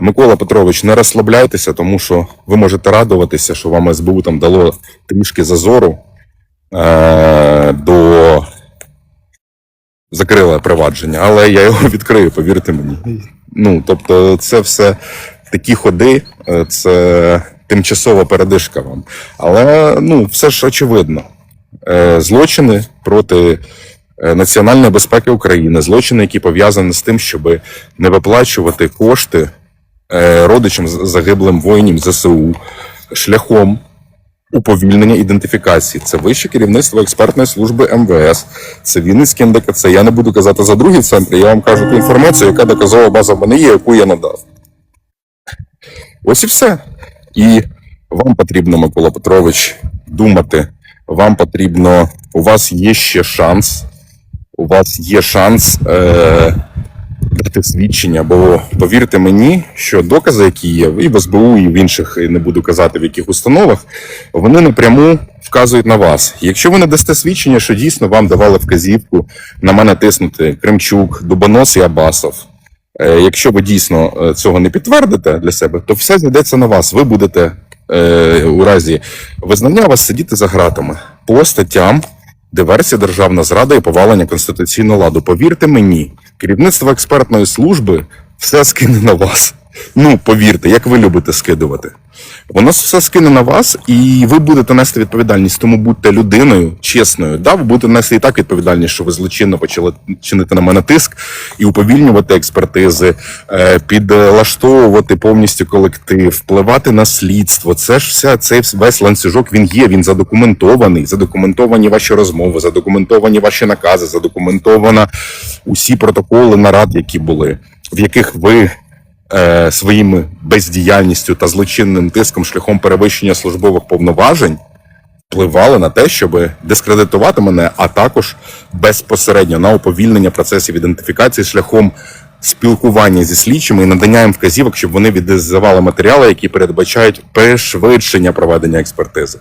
Микола Петрович, не розслабляйтеся, тому що ви можете радуватися, що вам СБУ там дало трішки зазору е- до закрила провадження, але я його відкрию, повірте мені. Ну, тобто, це все такі ходи, е, це тимчасова передишка вам. Але ну, все ж очевидно. Е, Злочини проти е, національної безпеки України, злочини, які пов'язані з тим, щоб не виплачувати кошти родичам з- загиблим воїнів ЗСУ шляхом уповільнення ідентифікації. Це вище керівництво експертної служби МВС, це Вінницький НДКЦ. Я не буду казати за другі центри, я вам кажу ту інформацію, яка доказова база в мене є, яку я надав. Ось і все. І вам потрібно, Микола Петрович, думати. Вам потрібно, у вас є ще шанс. У вас є шанс е, дати свідчення, бо повірте мені, що докази, які є, і в СБУ, і в інших, і не буду казати в яких установах, вони напряму вказують на вас. Якщо ви не дасте свідчення, що дійсно вам давали вказівку на мене тиснути Кремчук, Дубонос і Абасов. Е, Якщо ви дійсно е, цього не підтвердите для себе, то все зійдеться на вас. Ви будете е, у разі визнання вас сидіти за ґратами по статтям диверсія, державна зрада і повалення конституційного ладу. Повірте мені, керівництво експертної служби все скине на вас. Ну, повірте, як ви любите скидувати. Воно все скине на вас, і ви будете нести відповідальність. Тому будьте людиною чесною. Да, ви будете нести і так відповідальність, що ви злочинно почали чинити на мене тиск і уповільнювати експертизи, е, підлаштовувати повністю колектив, впливати на слідство. Це ж вся цей весь ланцюжок він є. Він задокументований. Задокументовані ваші розмови, задокументовані ваші накази, задокументовано усі протоколи нарад, які були, в яких ви е, своїми бездіяльністю та злочинним тиском шляхом перевищення службових повноважень впливали на те, щоб дискредитувати мене, а також безпосередньо на уповільнення процесів ідентифікації шляхом спілкування зі слідчими і надання їм вказівок, щоб вони віддавали матеріали, які передбачають пришвидшення проведення експертизи.